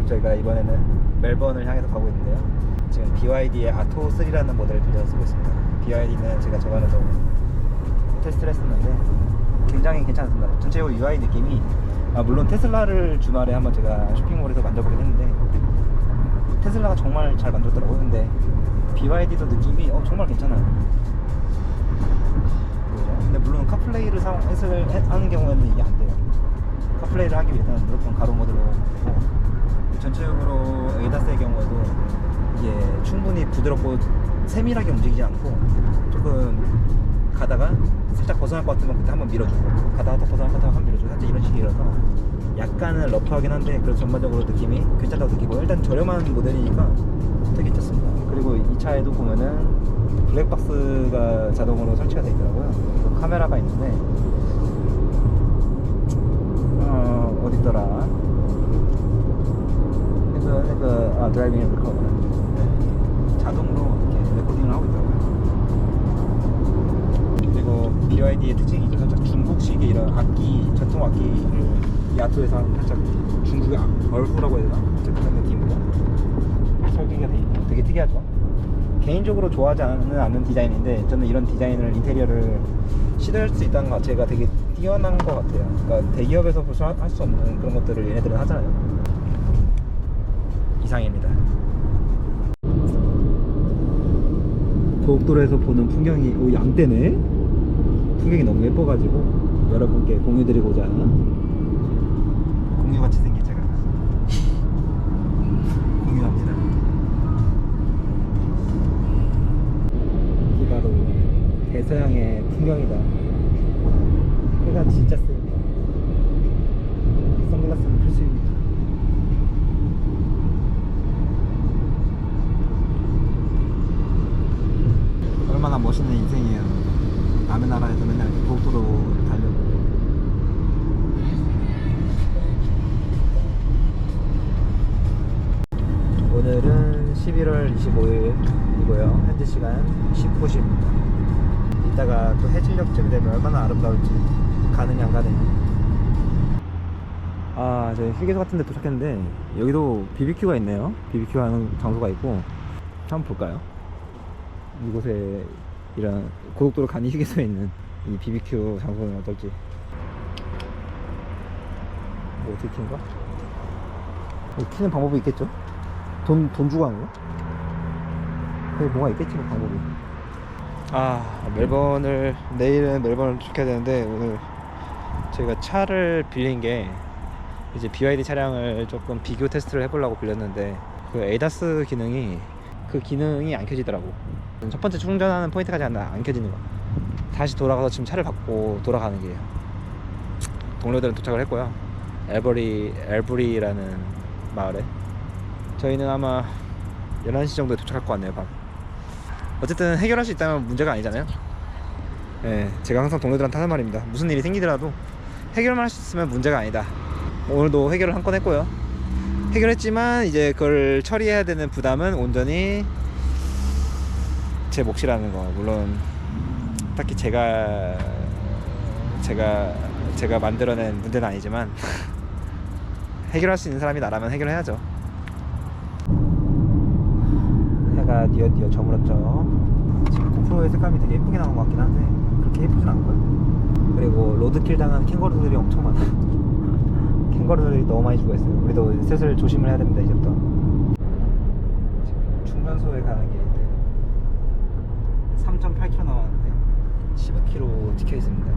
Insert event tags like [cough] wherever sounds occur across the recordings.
지금 저희가 이번에는 멜번을 향해서 가고 있는데요. 지금 BYD의 아토 3라는 모델을 빌려 쓰고 있습니다. BYD는 제가 저번에도 테스트를 했었는데 굉장히 괜찮습니다. 전체적으로 UI 느낌이 아, 물론 테슬라를 주말에 한번 제가 쇼핑몰에서 만져보긴 했는데 테슬라가 정말 잘 만들었더라고요. 근데 BYD도 느낌이 어, 정말 괜찮아요. 근데 물론 카플레이를 사용해서 하는 경우에는 이게 안 돼요. 카플레이를 하기 위해서는 무조건 가로 모드로 전체적으로 에이다스의 경우에도 이게 충분히 부드럽고 세밀하게 움직이지 않고 조금 가다가 살짝 벗어날 것 같으면 그때 한번 밀어주고 가다가 더 벗어날 것 같으면 한번 밀어주고 살짝 이런 식이라서 약간은 러프하긴 한데 그래도 전반적으로 느낌이 괜찮다고 느끼고 일단 저렴한 모델이니까 되게 괜찮습니다. 그리고 이 차에도 보면은 블랙박스가 자동으로 설치가 되어 있더라고요. 카메라가 있는데 어 어딨더라 그, 그, 아, 드라이빙 레코더. 네. 자동으로 이렇게 레코딩을 하고 있더라고요. 그리고 BYD의 특징이죠. 살짝 중국식의 이런 악기, 전통 악기를 이 아토에서 하는 살짝 중국의 악- 얼후라고 해야 되나? 그런 느낌으로 설계가 돼 있고 되게 특이하죠. 개인적으로 좋아하지 않는, 디자인인데 저는 이런 디자인을 인테리어를 시도할 수 있다는 것 자체가 되게 뛰어난 것 같아요. 그러니까 대기업에서 벌써 할수 없는 그런 것들을 얘네들은 하잖아요. 이상입니다. 고속도로에서 보는 풍경이 오 양떼네. 풍경이 너무 예뻐가지고 여러분께 공유드리고자 공유같이 생긴 제가 공유합니다. 이게 바로 대서양의 풍경이다. 해가 진짜 세요. 선글라스는 필수입니다. 얼마나 멋 있는 인생이에요. 남의 나라에서 맨날 고속도로를 달려고. 오늘은 11월 25일이고요. 현재 시간 19시입니다. 이따가 또 해질녘쯤 되면 얼마나 아름다울지 가느냐 안 가느냐. 아, 저희 휴게소 같은 데 도착했는데 여기도 BBQ가 있네요. BBQ 하는 장소가 있고 한번 볼까요? 이곳에 이런 고속도로 간이 휴게소에 있는 이 BBQ 장소는 어떨지 뭐 어떻게 키는 거야? 뭐 키는 방법이 있겠죠? 돈, 돈 주고 하는 거야? 그게 뭐가 있겠지 뭐 방법이 아 멜번을 내일은 멜번을 도착해야 되는데 오늘 저희가 차를 빌린 게 이제 BYD 차량을 조금 비교 테스트를 해보려고 빌렸는데 그 에이다스 기능이 그 기능이 안 켜지더라고. 첫 번째 충전하는 포인트까지 안, 안 켜지는 거. 다시 돌아가서 지금 차를 받고 돌아가는 길이에요. 동료들은 도착을 했고요. 엘버리 엘브리라는 마을에. 저희는 아마 11시 정도에 도착할 것 같네요 밤. 어쨌든 해결할 수 있다면 문제가 아니잖아요. 예, 제가 항상 동료들한테 하는 말입니다. 무슨 일이 생기더라도 해결만 할 수 있으면 문제가 아니다. 오늘도 해결을 한 건 했고요 해결했지만 이제 그걸 처리해야 되는 부담은 온전히 제 몫이라는 거. 물론 딱히 제가 제가 제가 만들어낸 문제는 아니지만 [laughs] 해결할 수 있는 사람이 나라면 해결해야죠. 해가 뉘어뉘어 저물었죠. 지금 고프로의 색감이 되게 예쁘게 나온 것 같긴 한데 그렇게 예쁘진 않고요. 그리고 로드킬 당한 캥거루들이 엄청 많아 캥거루들이 너무 많이 죽어 있어요 우리도 슬슬 조심을 해야 됩니다 이제부터 지금 충전소에 가는 길인데 3.8km 남았는데 15km 찍혀 있습니다.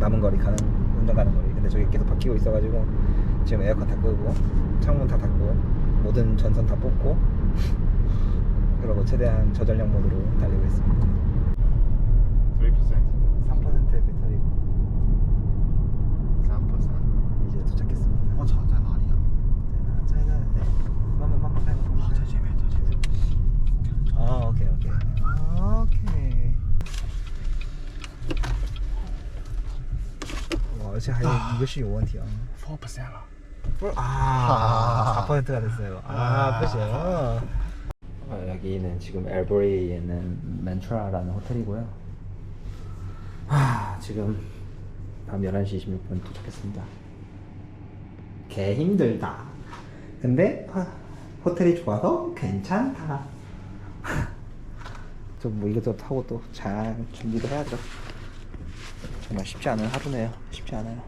남은 거리 가는 운전 가는 거리. 근데 저기 계속 바뀌고 있어가지고 지금 에어컨 다 끄고 창문 다 닫고 모든 전선 다 뽑고 [laughs] 그러고 최대한 저전력 모드로 달리고 있습니다. 3%. 아 오케이 오케이 오케이. 와, 而且还有一个是有问题啊。 4%了。 아, 4%가 됐어요. 아, 아. 끝이요 여기는 지금 엘버리에 있는 멘트라라는 호텔이고요. 아, 지금 밤 11시 26분 도착했습니다. 개 힘들다. 근데 하, 호텔이 좋아서 괜찮다. 좀뭐 이것저것 하고 또 잘 준비를 해야죠. 정말 쉽지 않은 하루네요. 쉽지 않아요.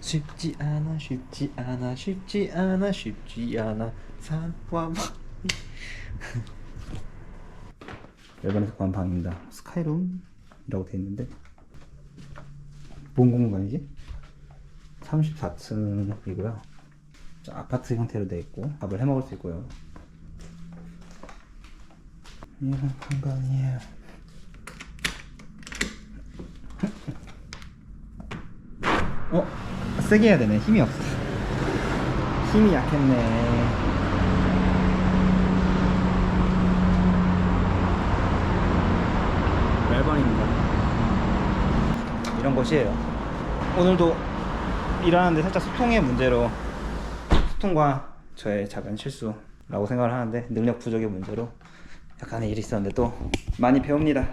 쉽지 않아, 쉽지 않아, 쉽지 않아, 쉽지 않아. 사와 일본에서 구한 방입니다. 스카이룸이라고 돼 있는데 뭔 공간이지? 34층이고요. 아파트 형태로 돼 있고 밥을 해 먹을 수 있고요. 이런 공간이에요. 어? 세게 해야 되네. 힘이 없어. 힘이 약했네. 멜번입니다. 이런 곳이에요. 오늘도 일하는데 살짝 소통의 문제로 소통과 저의 작은 실수라고 생각을 하는데 능력 부족의 문제로 약간의 일이 있었는데 또 많이 배웁니다.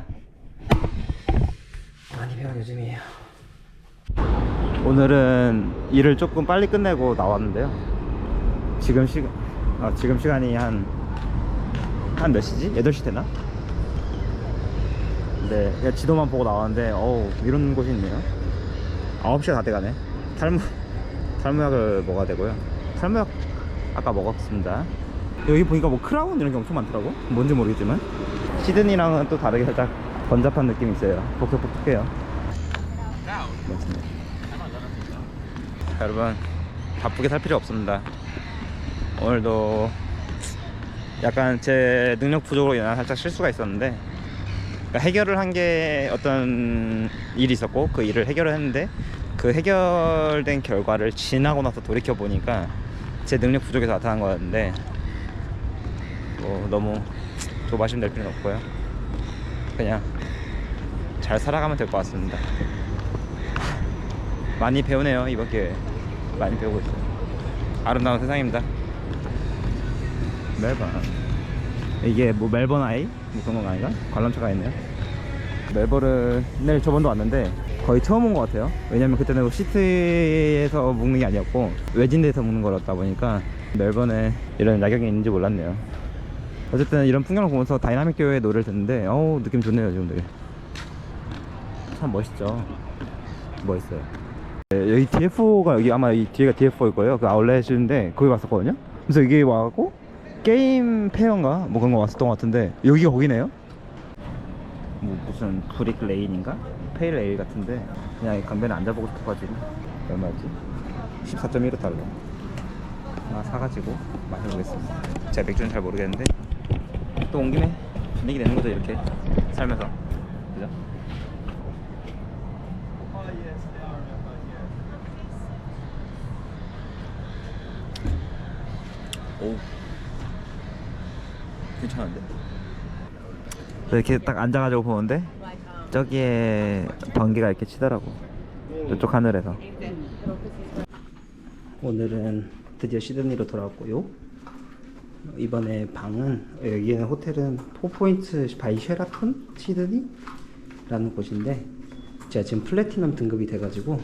많이 배운 요즘이에요. 오늘은 일을 조금 빨리 끝내고 나왔는데요. 지금 시간 아, 지금 시간이 한 한 몇 시지? 8시 되나? 네, 그냥 지도만 보고 나왔는데 어우 이런 곳이 있네요. 9시가 다 돼가네. 탈무 [laughs] 탈무약을 먹어야 되고요. 탈무약 아까 먹었습니다. 여기 보니까 뭐 크라운 이런 게 엄청 많더라고. 뭔지 모르겠지만 시드니랑은 또 다르게 살짝 번잡한 느낌이 있어요. 복잡복잡해요. 여러분 바쁘게 살 필요 없습니다. 오늘도 약간 제 능력 부족으로 인한 살짝 실수가 있었는데 그러니까 해결을 한 게 어떤 일이 있었고 그 일을 해결을 했는데 그 해결된 결과를 지나고 나서 돌이켜 보니까 제 능력 부족에서 나타난 거였는데 뭐 너무 조바심 낼 필요는 없고요. 그냥 잘 살아가면 될 것 같습니다. 많이 배우네요 이번 기회에. 많이 배우고 있어요. 아름다운 세상입니다. 멜번. 이게 뭐 멜번 아이? 뭐 그런 건 아닌가? 관람차가 있네요. 멜버른을 저번도 왔는데 거의 처음 온 것 같아요. 왜냐면 그때는 뭐 시티에서 묵는 게 아니었고 외진 데서 묵는 거였다 보니까 멜번에 이런 야경이 있는지 몰랐네요 어쨌든 이런 풍경을 보면서 다이나믹 듀오의 노래를 듣는데 어우 느낌 좋네요 지금 되게. 참 멋있죠? 멋있어요. 네, 여기 DF4가 여기 아마 이 뒤에가 DF4일 거예요. 그 아울렛인데 거기 왔었거든요? 그래서 여기 와갖고 게임 페어인가? 뭐 그런 거 왔었던 것 같은데 여기가 거기네요? 뭐 무슨 브릭 레인인가? 페일 레일 같은데 그냥 이 강변에 앉아보고 싶어가지고 얼마였지? 14.15달러. 하나 사가지고 마셔보겠습니다. 제가 맥주는 잘 모르겠는데 또 온 김에 분위기 내는 거죠 이렇게? 살면서. 그죠? 오. 괜찮은데? 이렇게 딱 앉아가지고 보는데? 저기에 번개가 이렇게 치더라고. 이쪽 하늘에서. 오늘은 드디어 시드니로 돌아왔고요 이번에 방은 여기는 호텔은 포포인트 바이 쉐라톤 시드니라는 곳인데 제가 지금 플래티넘 등급이 돼가지고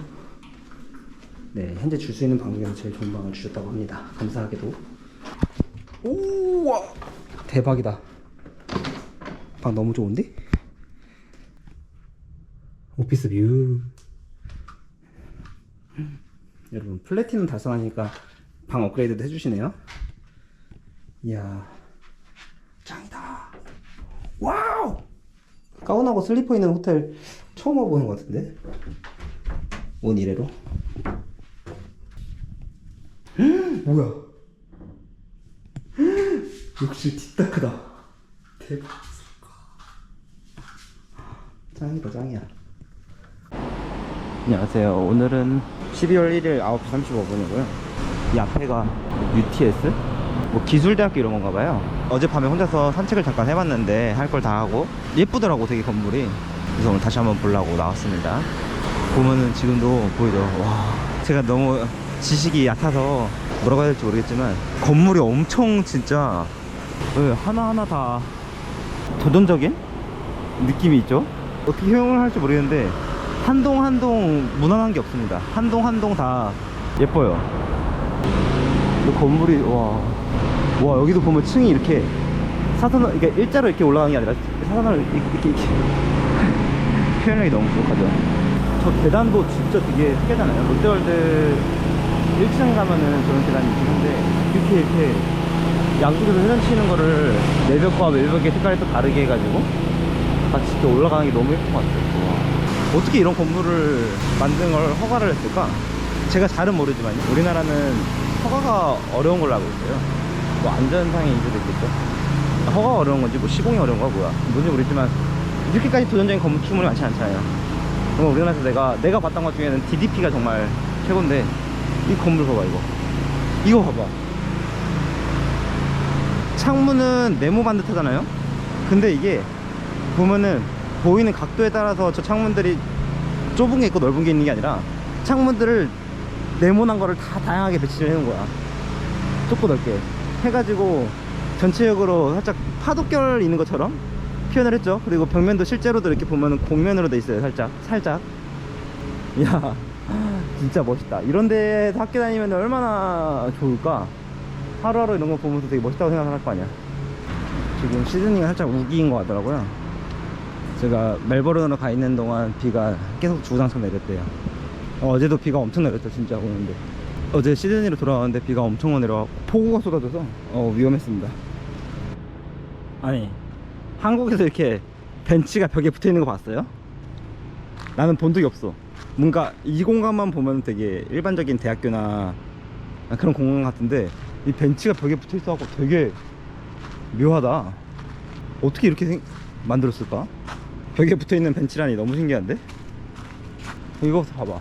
네 현재 줄 수 있는 방 중에서 제일 좋은 방을 주셨다고 합니다. 감사하게도. 우와! 대박이다. 방 너무 좋은데? 오피스 뷰. 여러분 플래티넘 달성하니까 방 업그레이드도 해주시네요 이야. 짱이다. 와우! 가운하고 슬리퍼 있는 호텔 처음 와보는 것 같은데? 온 이래로? [gasps] 뭐야? [gasps] 역시 뒷다크다. 대박 짱이다 짱이야. 안녕하세요. 오늘은 12월 1일 9시 35분이고요. 이 앞에가 UTS? 뭐 기술대학교 이런 건가 봐요. 어젯밤에 혼자서 산책을 잠깐 해봤는데 할 걸 다 하고 예쁘더라고 되게 건물이. 그래서 오늘 다시 한번 보려고 나왔습니다. 보면은 지금도 보이죠? 와 제가 너무 지식이 얕아서 뭐라고 해야 될지 모르겠지만 건물이 엄청 진짜 네, 하나하나 다 도전적인 느낌이 있죠? 어떻게 표현을 할지 모르겠는데 한동 한동 무난한 게 없습니다. 한동 한동 다 예뻐요. 이 건물이 와, 와 여기도 보면 층이 이렇게 사선을 이렇게 일자로 이렇게 올라가는 게 아니라 사선을 이렇게 이렇게, 이렇게. [laughs] 표현력이 너무 부족하죠. 저 계단도 진짜 되게 특이하잖아요. 롯데월드 1층 가면은 저런 계단이 있긴 한데 이렇게 이렇게 양쪽에서 회전 치는 거를 내벽과 외벽의 색깔이 또 다르게 해가지고 같이 이렇게 올라가는 게 너무 예쁜 것 같아요. 와. 어떻게 이런 건물을 만든 걸 허가를 했을까? 제가 잘은 모르지만 우리나라는 허가가 어려운 걸로 알고 있어요. 뭐 안전상의 인수도 있겠죠. 아, 허가가 어려운 건지 뭐 시공이 어려운 거야 뭐야 뭔지 모르겠지만 이렇게까지 도전적인 건축물이 많지 않잖아요. 그럼 우리나라에서 내가 내가 봤던 것 중에는 DDP가 정말 최고인데 이 건물 봐봐 이거 이거 봐봐 창문은 네모 반 듯하잖아요 근데 이게 보면은 보이는 각도에 따라서 저 창문들이 좁은 게 있고 넓은 게 있는 게 아니라 창문들을 네모난 거를 다 다양하게 배치를 해놓은 거야. 좁고 넓게. 해가지고 전체적으로 살짝 파도결 있는 것처럼 표현을 했죠. 그리고 벽면도 실제로도 이렇게 보면은 곡면으로 돼 있어요 살짝. 살짝. 야 [laughs] 진짜 멋있다. 이런 데서 학교 다니면 얼마나 좋을까? 하루하루 이런 거 보면서 되게 멋있다고 생각할 거 아니야. 지금 시드니가 살짝 우기인 것 같더라고요. 제가 멜버른으로 가 있는 동안 비가 계속 주구장창 내렸대요 어, 제도 비가 엄청 내렸죠 진짜 오는데 어제 시드니로 돌아왔는데 비가 엄청 내려 폭우가 쏟아져서 어, 위험했습니다 아니 한국에서 이렇게 벤치가 벽에 붙어 있는 거 봤어요? 나는 본 적이 없어 뭔가 이 공간만 보면 되게 일반적인 대학교나 그런 공간 같은데 이 벤치가 벽에 붙어 있어 갖고 되게 묘하다 어떻게 이렇게 생- 만들었을까? 벽에 붙어 있는 벤치라니 너무 신기한데? 이거 봐봐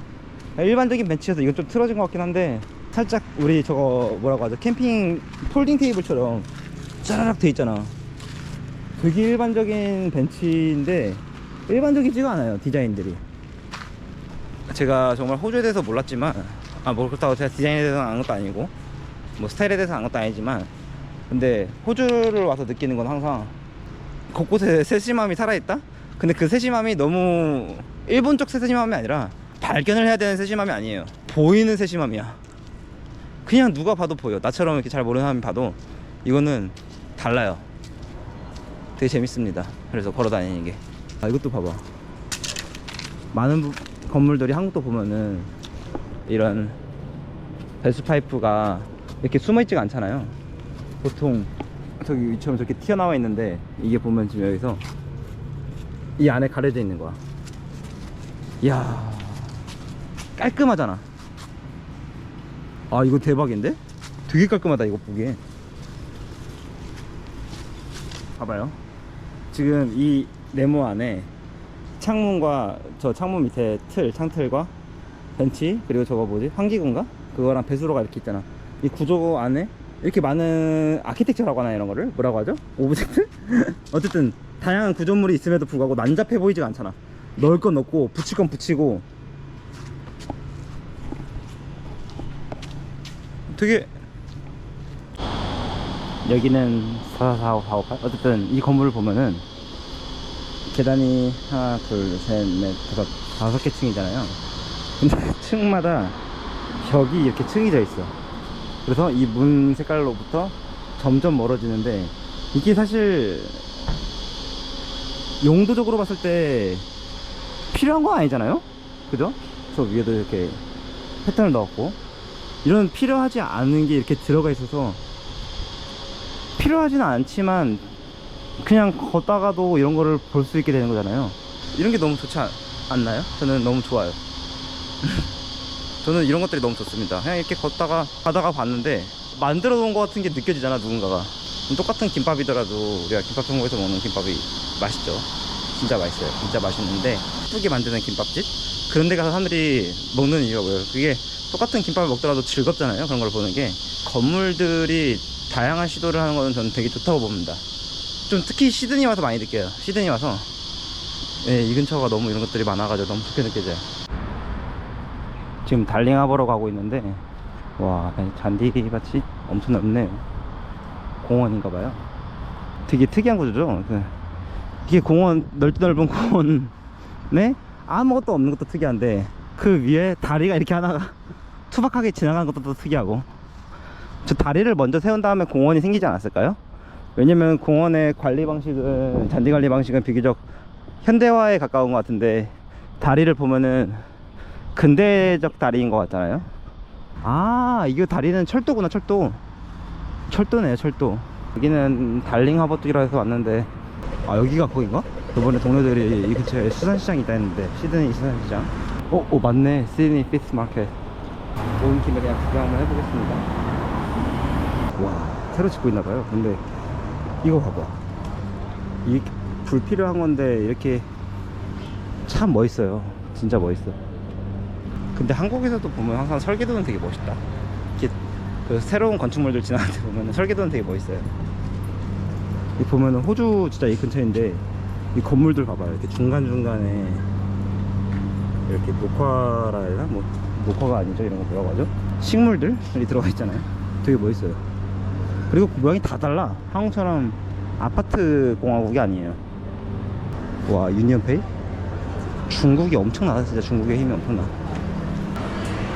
일반적인 벤치여서 이건 좀 틀어진 것 같긴 한데 살짝 우리 저거 뭐라고 하죠? 캠핑 폴딩 테이블처럼 짜라락 돼 있잖아. 되게 일반적인 벤치인데 일반적이지가 않아요 디자인들이. 제가 정말 호주에 대해서 몰랐지만 아뭐 그렇다고 제가 디자인에 대해서 아는 것도 아니고 뭐 스타일에 대해서 아는 것도 아니지만 근데 호주를 와서 느끼는 건 항상 곳곳에 세심함이 살아있다? 근데 그 세심함이 너무 일본적 세심함이 아니라 발견을 해야 되는 세심함이 아니에요. 보이는 세심함이야. 그냥 누가 봐도 보여. 나처럼 이렇게 잘 모르는 사람이 봐도 이거는 달라요. 되게 재밌습니다. 그래서 걸어 다니는 게. 아, 이것도 봐봐. 많은 부- 건물들이 한국도 보면은 이런 배수 파이프가 이렇게 숨어 있지가 않잖아요. 보통 저기 위처럼 저렇게 튀어나와 있는데 이게 보면 지금 여기서 이 안에 가려져 있는 거야. 이야 깔끔하잖아. 아 이거 대박인데? 되게 깔끔하다 이거 보기에 봐봐요. 지금 이 네모 안에 창문과 저 창문 밑에 틀 창틀과 벤치 그리고 저거 뭐지? 환기구인가? 그거랑 배수로가 이렇게 있잖아. 이 구조 안에 이렇게 많은 아키텍처라고 하나 이런 거를? 뭐라고 하죠? 오브젝트? [laughs] 어쨌든 다양한 구조물이 있음에도 불구하고 난잡해 보이지가 않잖아. 넣을 건 넣고 붙일 건 붙이고 되게 여기는 44458 어쨌든 이 건물을 보면은 계단이 하나 둘셋넷 다섯 다섯 개 층이잖아요. 근데 [laughs] 층마다 벽이 이렇게 층이 져 있어. 그래서 이 문 색깔로부터 점점 멀어지는데 이게 사실 용도적으로 봤을 때 필요한 건 아니잖아요? 그죠? 저 위에도 이렇게 패턴을 넣었고 이런 필요하지 않은 게 이렇게 들어가 있어서 필요하지는 않지만 그냥 걷다가도 이런 거를 볼 수 있게 되는 거잖아요. 이런 게 너무 좋지 않, 않나요? 저는 너무 좋아요. [laughs] 저는 이런 것들이 너무 좋습니다. 그냥 이렇게 걷다가 가다가 봤는데 만들어 놓은 것 같은 게 느껴지잖아 누군가가. 똑같은 김밥이더라도 우리가 김밥 전국에서 먹는 김밥이 맛있죠. 진짜 맛있어요. 진짜 맛있는데 예쁘게 만드는 김밥집? 그런 데 가서 사람들이 먹는 이유가 뭐예요? 그게 똑같은 김밥을 먹더라도 즐겁잖아요 그런 걸 보는 게. 건물들이 다양한 시도를 하는 거는 저는 되게 좋다고 봅니다. 좀 특히 시드니 와서 많이 느껴요 시드니 와서. 예, 이 근처가 너무 이런 것들이 많아가지고 너무 좋게 느껴져요. 지금 달링 하버로 가고 있는데 와 잔디밭이 엄청 넓네요. 공원인가봐요. 되게 특이한 구조죠? 그, 이게 공원 넓디 넓은 공원에 아무것도 없는 것도 특이한데 그 위에 다리가 이렇게 하나가 투박하게 지나가는 것도 또 특이하고 저 다리를 먼저 세운 다음에 공원이 생기지 않았을까요? 왜냐면 공원의 관리 방식은 잔디 관리 방식은 비교적 현대화에 가까운 것 같은데 다리를 보면은 근대적 다리인 것 같잖아요. 아 이거 다리는 철도구나 철도. 철도네요 철도. 여기는 달링 하버뚝이라 해서 왔는데 아 여기가 거긴가? 저번에 동료들이 이 근처에 수산시장이 있다 했는데 시드니 수산시장. 어, 어 맞네 시드니 피스 마켓. 온 김에 그냥 구경 한번 해보겠습니다. 와 새로 짓고 있나봐요. 근데 이거 봐봐. 이 불필요한 건데 이렇게 참 멋있어요. 진짜 멋있어. 근데 한국에서도 보면 항상 설계도는 되게 멋있다. 이렇게 그 새로운 건축물들 지나갈 때 보면 설계도는 되게 멋있어요. 이 보면은 호주 진짜 이 근처인데 이 건물들 봐봐요. 이렇게 중간 중간에 이렇게 녹화라 해야 되나? 뭐 녹화가 아니죠. 이런 거 뭐라고 하죠? 식물들이 들어가 있잖아요. 되게 멋있어요. 그리고 모양이 다 달라. 한국처럼 아파트 공화국이 아니에요. 와 유니언페이? 중국이 엄청나다 진짜 중국의 힘이 엄청나.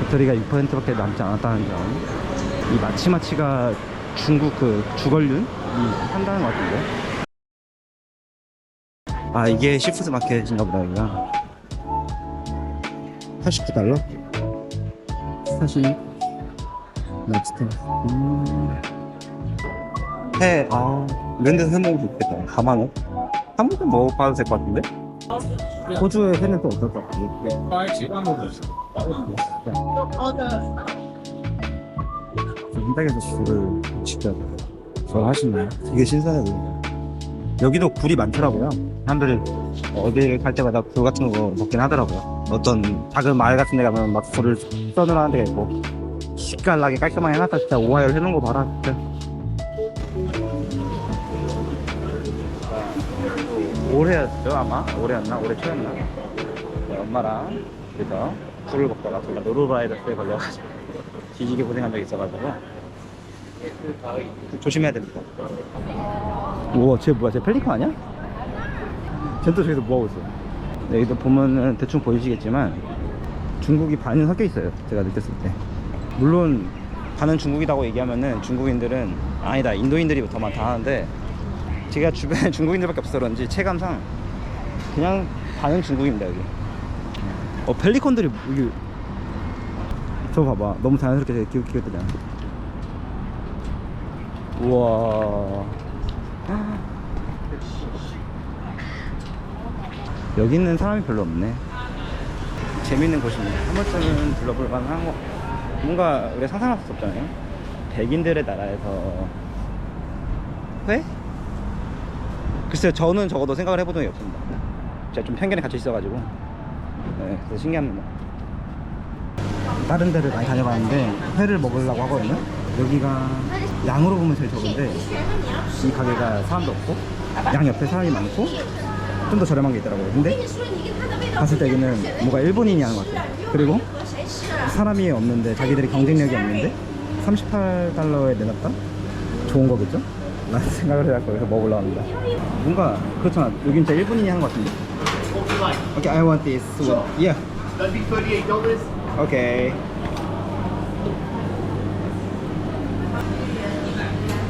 배터리가 6%밖에 남지 않았다는 점. 이 마치마치가 중국 그 주걸륜이 한다는 것 같은데. 아 이게 시푸드 마켓인가 보다 여기가. 89달러? 사실 랍스터. 음. 회, 아, 이런 데서 회 먹으면 좋겠다. 4만 원? 한 번도 먹어봐도 될 것 같은데? 호주의 회는 또 어떨 것 같아? 현장에서 굴을 직접 잘 하시나요? 이게 신선해 보이네요. 여기도 굴이 많더라고요. 사람들이 어딜 갈 때마다 굴 같은 거 먹긴 하더라고요. 어떤 작은 마을 같은 데 가면 막 굴을 써놓은 데가 있고 시깔나게 깔끔하게 해놨다 진짜 오하이를 해놓은 거 봐라 진짜. 올해였죠 아마? 올해였나? 올해 초였나? 네, 엄마랑 그래서 굴을 먹다가 제가 노로바이러스에 걸려가지고 뒤지게 고생한 적이 있어가지고 조심해야 됩니다 우와 쟤 뭐야 쟤 펠리컨 아니야? 쟤또 저기서 뭐하고 있어 네, 여기도 보면은 대충 보이시겠지만 중국이 반은 섞여 있어요 제가 느꼈을 때. 물론 반은 중국이라고 얘기하면은 중국인들은 아니다 인도인들이 더 많다 하는데 제가 주변에 [laughs] 중국인들밖에 없어서 그런지 체감상 그냥 반은 중국입니다 여기. 어 펠리컨들이 여기 저 봐봐. 너무 자연스럽게 되게 기웃 기웃대잖아 우와 여기는 사람이 별로 없네. 재밌는 곳입니다. 한 번쯤은 둘러볼 만한 거 뭔가 우리가 상상할 수 없잖아요. 백인들의 나라에서. 회? 글쎄요 저는 적어도 생각을 해본 적이 없습니다. 제가 좀 편견에 갇혀 있어가지고. 네 그래서 신기합니다. 다른 데를 많이 다녀봤는데 회를 먹으려고 하거든요. 여기가 양으로 보면 제일 적은데 이 가게가 사람도 없고 양 옆에 사람이 많고 좀 더 저렴한 게 있더라고요 근데 봤을 때 여기는 뭔가 일본인이 하는 것 같아요 그리고 사람이 없는데 자기들이 경쟁력이 없는데 38달러에 내놨다? 좋은 거겠죠? 라는 [laughs] 생각을 해갖고 여기서 먹으려고 합니다 뭔가 그렇잖아 여긴 진짜 일본인이 하는 것 같은데 Okay, I want this one Yeah That'd be thirty-eight dollars. Okay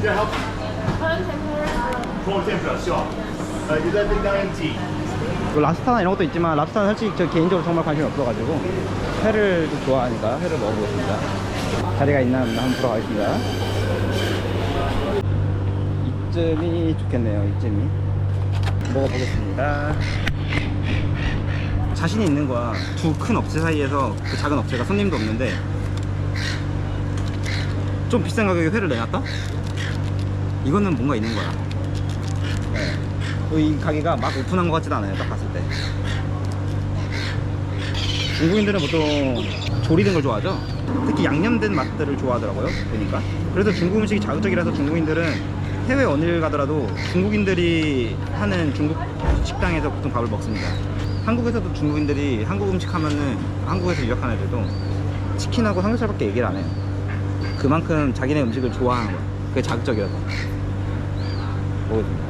Yeah, help. Prawn tempura, sure. Eleven ninety. 그 랍스타나 이런 것도 있지만 랍스타는 솔직히 저 개인적으로 정말 관심이 없어가지고 회를 좀 좋아하니까 회를 먹어보겠습니다. 자리가 있나 없나 한번 보러 가겠습니다. 이쯤이 좋겠네요 이쯤이. 먹어보겠습니다. 자신이 있는 거야. 두 큰 업체 사이에서 그 작은 업체가 손님도 없는데 좀 비싼 가격에 회를 내놨다? 이거는 뭔가 있는 거야. 네. 이 가게가 막 오픈한 것 같지도 않아요 딱 봤을 때. 중국인들은 보통 조리된 걸 좋아하죠? 특히 양념된 맛들을 좋아하더라고요 보니까. 그래서 중국 음식이 자극적이라서 중국인들은 해외 어딜 가더라도 중국인들이 하는 중국 식당에서 보통 밥을 먹습니다. 한국에서도 중국인들이 한국 음식 하면은 한국에서 유학한 애들도 치킨하고 삼겹살밖에 얘기를 안 해요. 그만큼 자기네 음식을 좋아하는 거야. 그게 자극적이라서. 먹어줍니다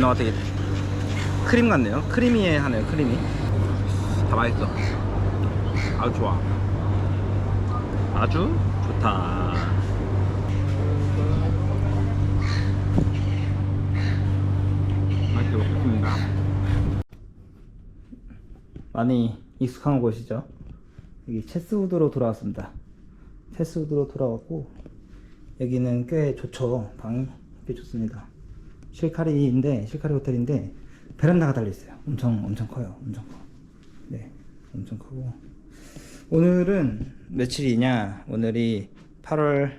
누나가 되게 크림 같네요. 크리미해 하네요. 크리미. 다 맛있어. 아주 좋아. 아주 좋다. 맛있게 먹겠습니다. 많이 익숙한 곳이죠. 여기 체스우드로 돌아왔습니다. 체스우드로 돌아왔고 여기는 꽤 좋죠. 방이 꽤 좋습니다. 실카리인데 실카리 호텔인데 베란다가 달려 있어요. 엄청 엄청 커요. 엄청 커. 네, 엄청 크고 오늘은 며칠이냐? 오늘이 8월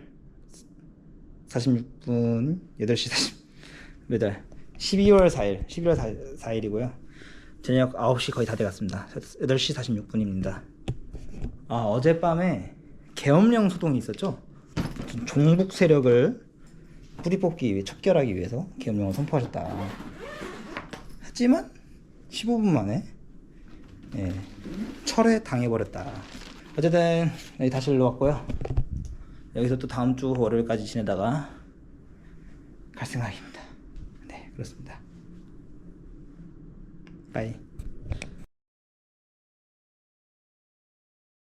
46분 8시 40 몇월 12월 4일 11월 4일, 4일이고요. 저녁 9시 거의 다 돼갔습니다. 8시 46분입니다. 아 어젯밤에 계엄령 소동이 있었죠? 종북 세력을 뿌리 뽑기 위해 척결하기 위해서 계엄령을 선포하셨다. 하지만 15분 만에 예, 철회 당해버렸다. 어쨌든 다시 일로 왔고요. 여기서 또 다음 주 월요일까지 지내다가 갈 생각입니다. 네 그렇습니다. 빠이.